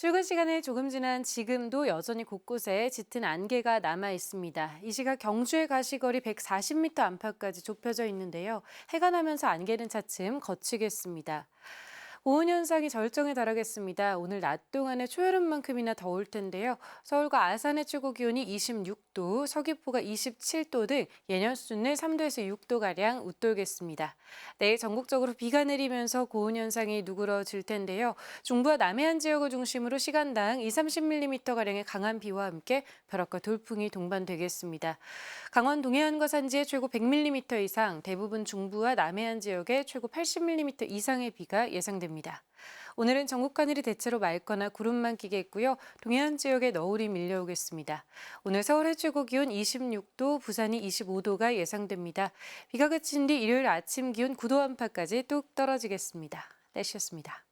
출근 시간에 조금 지난 지금도 여전히 곳곳에 짙은 안개가 남아 있습니다. 이 시각 경주의 가시거리 140m 안팎까지 좁혀져 있는데요. 해가 나면서 안개는 차츰 걷히겠습니다. 고온 현상이 절정에 달하겠습니다. 오늘 낮 동안에 초여름만큼이나 더울 텐데요. 서울과 아산의 최고 기온이 26도, 서귀포가 27도 등 예년 수준을 3도에서 6도 가량 웃돌겠습니다. 내일 전국적으로 비가 내리면서 고온 현상이 누그러질 텐데요. 중부와 남해안 지역을 중심으로 시간당 2, 30mm가량의 강한 비와 함께 벼락과 돌풍이 동반되겠습니다. 강원 동해안과 산지에 최고 100mm 이상, 대부분 중부와 남해안 지역에 최고 80mm 이상의 비가 예상 됩니다. 오늘은 전국 하늘이 대체로 맑거나 구름만 끼겠고요. 동해안 지역에 너울이 밀려오겠습니다. 오늘 서울의 최고 기온 26도, 부산이 25도가 예상됩니다. 비가 그친 뒤 일요일 아침 기온 9도 안팎까지 뚝 떨어지겠습니다. 날씨였습니다.